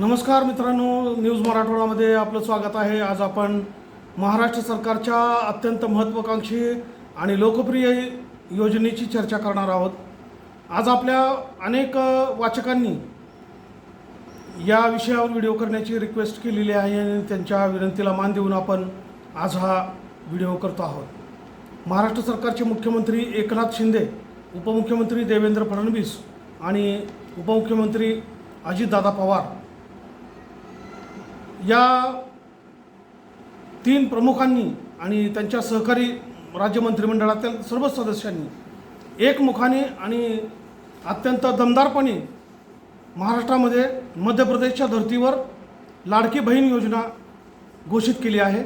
नमस्कार मित्रांनो न्यूज मराठवाडामध्ये आपलं स्वागत आहे. आज आपण महाराष्ट्र सरकारच्या अत्यंत महत्त्वाकांक्षी आणि लोकप्रिय योजनेची चर्चा करणार आहोत. आज आपल्या अनेक वाचकांनी या विषयावर व्हिडिओ करण्याची रिक्वेस्ट केलेली आहे आणि त्यांच्या विनंतीला मान देऊन आपण आज हा व्हिडिओ करतो आहोत. महाराष्ट्र सरकारचे मुख्यमंत्री एकनाथ शिंदे उपमुख्यमंत्री देवेंद्र फडणवीस आणि उपमुख्यमंत्री अजितदादा पवार या तीन प्रमुखांनी आणि त्यांच्या सहकारी राज्य मंत्रिमंडळातील सर्व सदस्यांनी एकमुखाने आणि अत्यंत दमदारपणे महाराष्ट्रामध्ये मध्य प्रदेशच्या धर्तीवर लाडकी बहीण योजना घोषित केली आहे.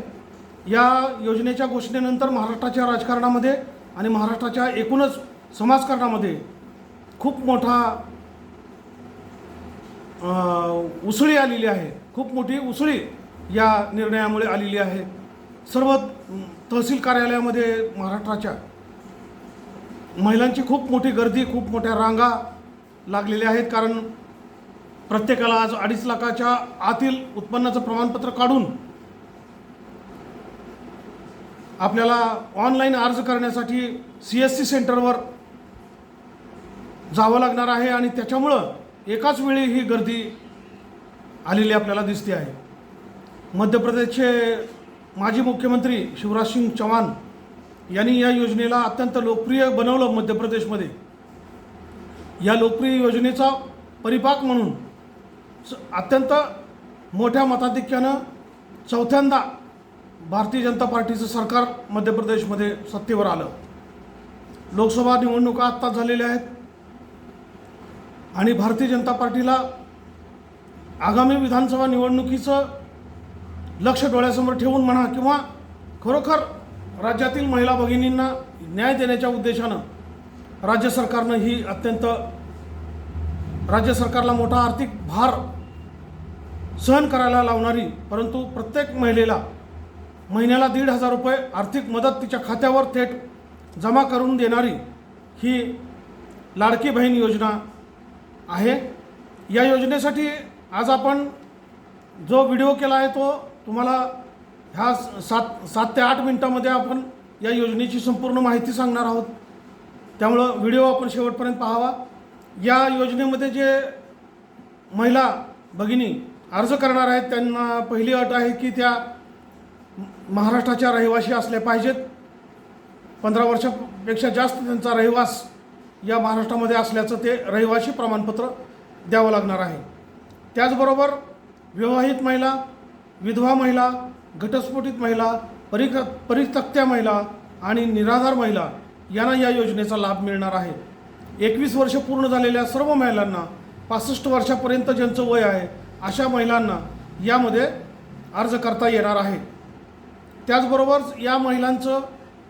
या योजनेच्या घोषणेनंतर महाराष्ट्राच्या राजकारणामध्ये आणि महाराष्ट्राच्या एकूणच समाजकारणामध्ये खूप मोठा उसळी आलेली आहे. खूप मोठी उसळी या निर्णयामुळे आलेली आहे. सर्व तहसील कार्यालयामध्ये महाराष्ट्राच्या महिलांची खूप मोठी गर्दी खूप मोठ्या रांगा लागलेल्या आहेत कारण प्रत्येकाला आज अडीच लाखाच्या आतील उत्पन्नाचं प्रमाणपत्र काढून आपल्याला ऑनलाईन अर्ज करण्यासाठी सी एस सी सेंटरवर जावं लागणार आहे आणि त्याच्यामुळं एकाच वेळी ही गर्दी आलेली आपल्याला दिसते आहे. मध्य प्रदेशचे माजी मुख्यमंत्री शिवराज सिंग चौहान यांनी या योजनेला अत्यंत लोकप्रिय बनवलं मध्य प्रदेशमध्ये या लोकप्रिय योजनेचा परिपाक म्हणून अत्यंत मोठ्या मताधिक्यानं चौथ्यांदा भारतीय जनता पार्टीचं सरकार मध्य प्रदेशमध्ये सत्तेवर आलं. लोकसभा निवडणुका आत्ताच झालेल्या आहेत. आणि भारतीय जनता पार्टीला आगामी विधानसभा निवडणुकीचं लक्ष डोळ्यासमोर ठेवून म्हणा किंवा खरोखर राज्यातील महिला भगिनींना न्याय देण्याच्या उद्देशानं राज्य सरकारनं ही अत्यंत राज्य सरकारला मोठा आर्थिक भार सहन करायला लावणारी परंतु प्रत्येक महिलेला महिन्याला दीड हजार रुपये आर्थिक मदत तिच्या खात्यावर थेट जमा करून देणारी ही लाडकी बहीण योजना आहे. या योजनेसाठी आज आपण जो व्हिडिओ केला आहे तो तुम्हाला ह्या सात सात ते आठ मिनटामध्ये आपण या योजनेची संपूर्ण माहिती सांगणार आहोत. त्यामुळं व्हिडिओ आपण शेवटपर्यंत पाहावा. या योजनेमध्ये जे महिला भगिनी अर्ज करणार आहेत त्यांना पहिली अट आहे की त्या महाराष्ट्राच्या रहिवासी असल्या पाहिजेत. पंधरा वर्षापेक्षा जास्त त्यांचा रहिवास या महाराष्ट्रामध्ये असल्याचं ते रहिवासी प्रमाणपत्र द्यावं लागणार आहे. त्याचबरोबर विवाहित महिला विधवा महिला घटस्फोटित महिला परिक परितक्त्या महिला आणि निराधार महिला यांना या योजनेचा लाभ मिळणार आहे. एकवीस वर्ष पूर्ण झालेल्या सर्व महिलांना पासष्ट वर्षापर्यंत ज्यांचं वय आहे अशा महिलांना यामध्ये अर्ज करता येणार आहे. त्याचबरोबर या महिलांचं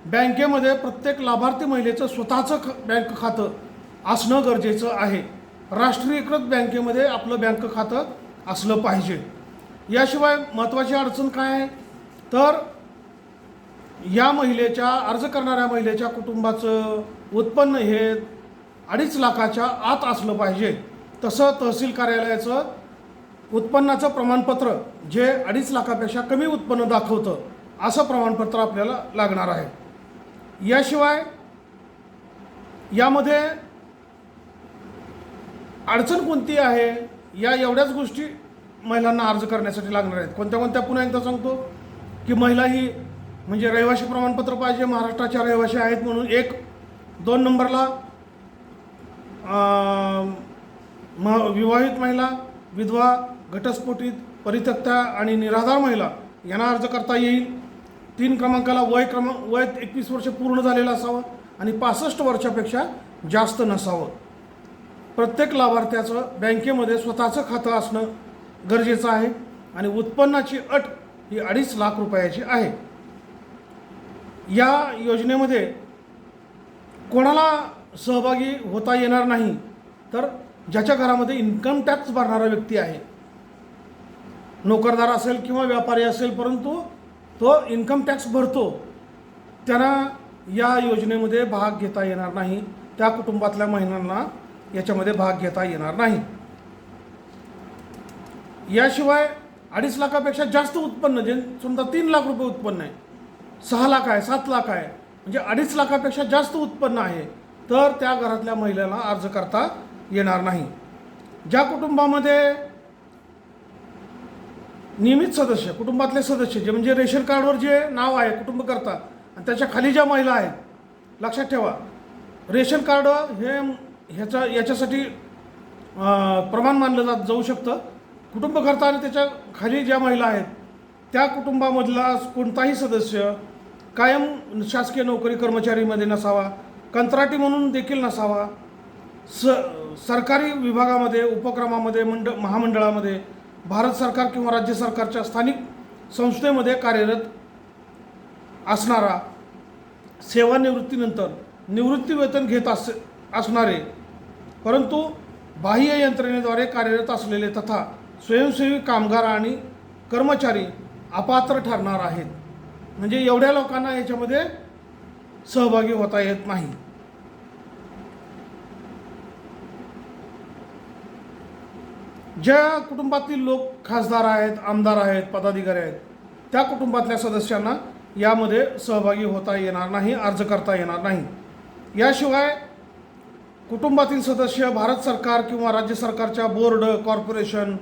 बँकेमध्ये प्रत्येक लाभार्थी महिलेचं स्वतःचं ख बँक खातं असणं गरजेचं आहे. राष्ट्रीयकृत बँकेमध्ये आपलं बँक खातं असलं पाहिजे. याशिवाय महत्त्वाची अडचण काय आहे? तर या महिलेच्या अर्ज करणाऱ्या महिलेच्या कुटुंबाचं उत्पन्न हे अडीच लाखाच्या आत असलं पाहिजे. तसं तहसील कार्यालयाचं उत्पन्नाचं प्रमाणपत्र जे अडीच लाखापेक्षा कमी उत्पन्न दाखवतं असं प्रमाणपत्र आपल्याला लागणार आहे. याशिवाय यामध्ये अडचण कोणती आहे? या एवढ्याच गोष्टी महिलांना अर्ज करण्यासाठी लागणार आहेत. कोणत्या कोणत्या? पुन्हा एकदा सांगतो की महिला ही म्हणजे रहिवासी प्रमाणपत्र पाहिजे महाराष्ट्राच्या रहिवासी आहेत म्हणून एक दोन नंबरला म विवाहित महिला विधवा घटस्फोटित परित्यक्ता आणि निराधार महिला यांना अर्ज करता येईल. तीन क्रमांकाला वय क्रमांक वय एकवीस वर्ष पूर्ण झालेलं असावं आणि पासष्ट वर्षापेक्षा जास्त नसावं. प्रत्येक लाभार्थ्याचं बँकेमध्ये स्वतःचं खातं असणं गरजेचं आहे आणि उत्पन्नाची अट ही अडीच लाख रुपयाची आहे. या योजनेमध्ये कोणाला सहभागी होता येणार नाही तर ज्याच्या घरामध्ये इन्कम टॅक्स भरणारा व्यक्ती आहे. नोकरदार असेल किंवा व्यापारी असेल परंतु तो इन्कम टॅक्स भरतो त्यांना या योजनेमध्ये भाग घेता येणार नाही. त्या कुटुंबातल्या महिलांना याच्यामध्ये भाग घेता येणार नाही. याशिवाय अडीच लाखापेक्षा जास्त उत्पन्न जे समजा तीन लाख रुपये उत्पन्न आहे सहा लाख आहे सात लाख आहे म्हणजे अडीच लाखापेक्षा जास्त उत्पन्न आहे तर त्या घरातल्या महिलेला अर्ज करता येणार नाही. ज्या कुटुंबामध्ये नियमित सदस्य कुटुंबातले सदस्य जे म्हणजे रेशन कार्डवर जे नाव आहे कुटुंबकर्ता आणि त्याच्याखाली ज्या महिला आहेत लक्षात ठेवा रेशन कार्ड हे ह्याचा याच्यासाठी प्रमाण मानलं जात जाऊ शकतं. कुटुंबकर्ता आणि त्याच्याखाली ज्या महिला आहेत त्या कुटुंबामधला कोणताही सदस्य कायम शासकीय नोकरी कर्मचारीमध्ये नसावा कंत्राटी म्हणून देखील नसावा स सरकारी विभागामध्ये उपक्रमामध्ये मंड महामंडळामध्ये भारत सरकार किंवा राज्य सरकारच्या स्थानिक संस्थेमध्ये कार्यरत असणारा सेवानिवृत्तीनंतर निवृत्ती वेतन घेत असे असणारे परंतु बाह्य यंत्रणेद्वारे कार्यरत असलेले तथा स्वयंसेवी कामगार आणि कर्मचारी अपात्र ठरणार आहेत. म्हणजे एवढ्या लोकांना याच्यामध्ये सहभागी होता येत नाही. ज्या कुटुंबातील लोक खासदार आहेत आमदार आहेत पदाधिकारी आहेत त्या कुटुंबातल्या सदस्यांना यामध्ये सहभागी होता येणार नाही अर्ज करता येणार नाही. याशिवाय कुटुंबातील सदस्य भारत सरकार किंवा राज्य सरकारच्या बोर्ड कॉर्पोरेशन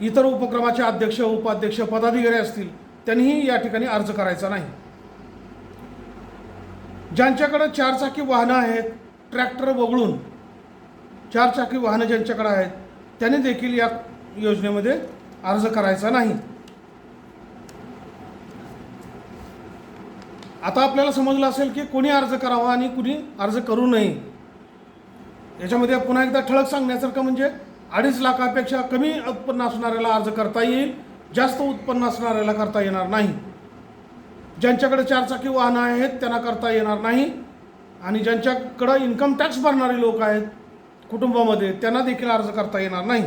इतर उपक्रमाचे अध्यक्ष उपाध्यक्ष पदाधिकारी असतील त्यांनीही या ठिकाणी अर्ज करायचा नाही. ज्यांच्याकडं चारचाकी वाहनं आहेत ट्रॅक्टर वगळून चारचाकी वाहनं ज्यांच्याकडे आहेत त्यांनी देखील या योजनेमध्ये अर्ज करायचा नाही. आता आपल्याला समजलं असेल की कोणी अर्ज करावा आणि कुणी अर्ज करू नये. याच्यामध्ये पुन्हा एकदा ठळक सांगण्यासारखं म्हणजे अडीच लाखापेक्षा कमी उत्पन्न असणाऱ्याला अर्ज करता येईल जास्त उत्पन्न असणाऱ्याला करता येणार नाही. ज्यांच्याकडे चारचाकी वाहनं आहेत त्यांना करता येणार नाही. आणि ज्यांच्याकडं इन्कम टॅक्स भरणारे लोक आहेत कुटुंबामध्ये त्यांना देखील अर्ज करता येणार नाही.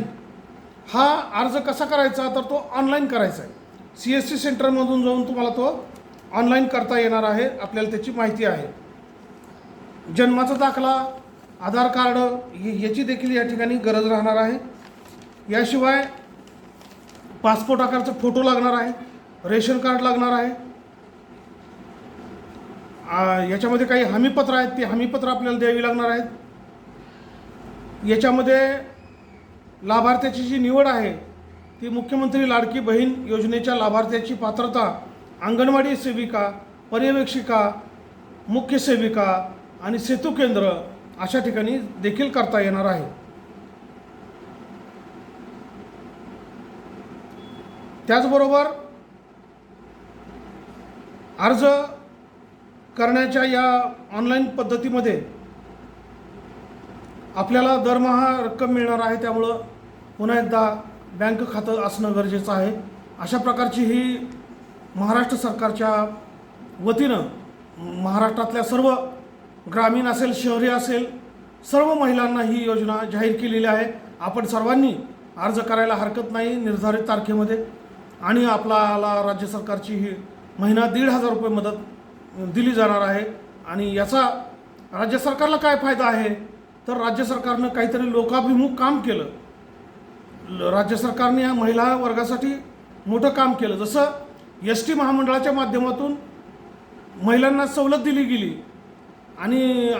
हा अर्ज कसा करायचा? तर तो ऑनलाईन करायचा आहे. सी एस सी सेंटरमधून जाऊन तुम्हाला तो ऑनलाईन करता येणार आहे आपल्याला त्याची माहिती आहे. जन्माचा दाखला आधार कार्ड याची देखील या ठिकाणी गरज राहणार आहे. याशिवाय पासपोर्ट आकारचा फोटो लागणार आहे रेशन कार्ड लागणार आहे. याच्यामध्ये काही हमीपत्र आहेत ते हमीपत्र आपल्याला द्यावी लागणार आहेत. याच्यामध्ये लाभार्थ्याची जी निवड आहे ती मुख्यमंत्री लाडकी बहीण योजनेच्या लाभार्थ्याची पात्रता अंगणवाडी सेविका पर्यवेक्षिका मुख्य सेविका आणि सेतू केंद्र अशा ठिकाणी देखील करता येणार आहे. त्याचबरोबर अर्ज करण्याच्या या ऑनलाईन पद्धतीमध्ये आपल्याला दरमहा रक्कम मिळणार आहे. त्यामुळं पुन्हा एकदा बँक खातं असणं गरजेचं आहे. अशा प्रकारची ही महाराष्ट्र सरकारच्या वतीनं महाराष्ट्रातल्या सर्व ग्रामीण असेल शहरी असेल सर्व महिलांना ही योजना जाहीर केलेली आहे. आपण सर्वांनी अर्ज करायला हरकत नाही निर्धारित तारखेमध्ये. आणि आपल्याला राज्य सरकारची ही महिना दीड हजार रुपये मदत दिली जाणार आहे. आणि याचा राज्य सरकारला काय फायदा आहे? तर राज्य सरकारनं काहीतरी लोकाभिमुख काम केलं. ल- राज्य सरकारने या महिला वर्गासाठी मोठं काम केलं. जसं एस टी महामंडळाच्या माध्यमातून महिलांना सवलत दिली गेली. आणि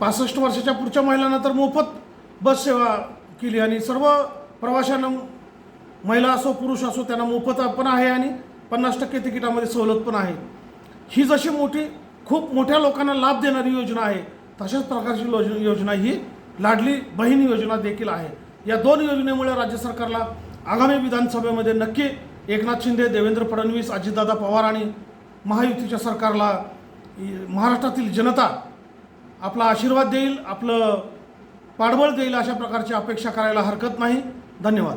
पासष्ट वर्षाच्या पुढच्या महिलांना तर मोफत बस सेवा केली आणि सर्व प्रवाशांना महिला असो पुरुष असो त्यांना मोफत पण आहे आणि पन्नास टक्के तिकिटामध्ये सवलत पण आहे. ही जशी मोठी खूप मोठ्या लोकांना लाभ देणारी योजना आहे तशाच प्रकारची लोज- योजना ही लाडली बहीण योजना देखील आहे. या दोन योजनेमुळे राज्य सरकारला आगामी विधानसभेमध्ये नक्की एकनाथ शिंदे देवेंद्र फडणवीस अजितदादा पवार आणि महायुतीच्या सरकारला महाराष्ट्रातील जनता आपला आशीर्वाद देईल आपलं पाठबळ देईल अशा प्रकारची अपेक्षा करायला हरकत नाही. धन्यवाद.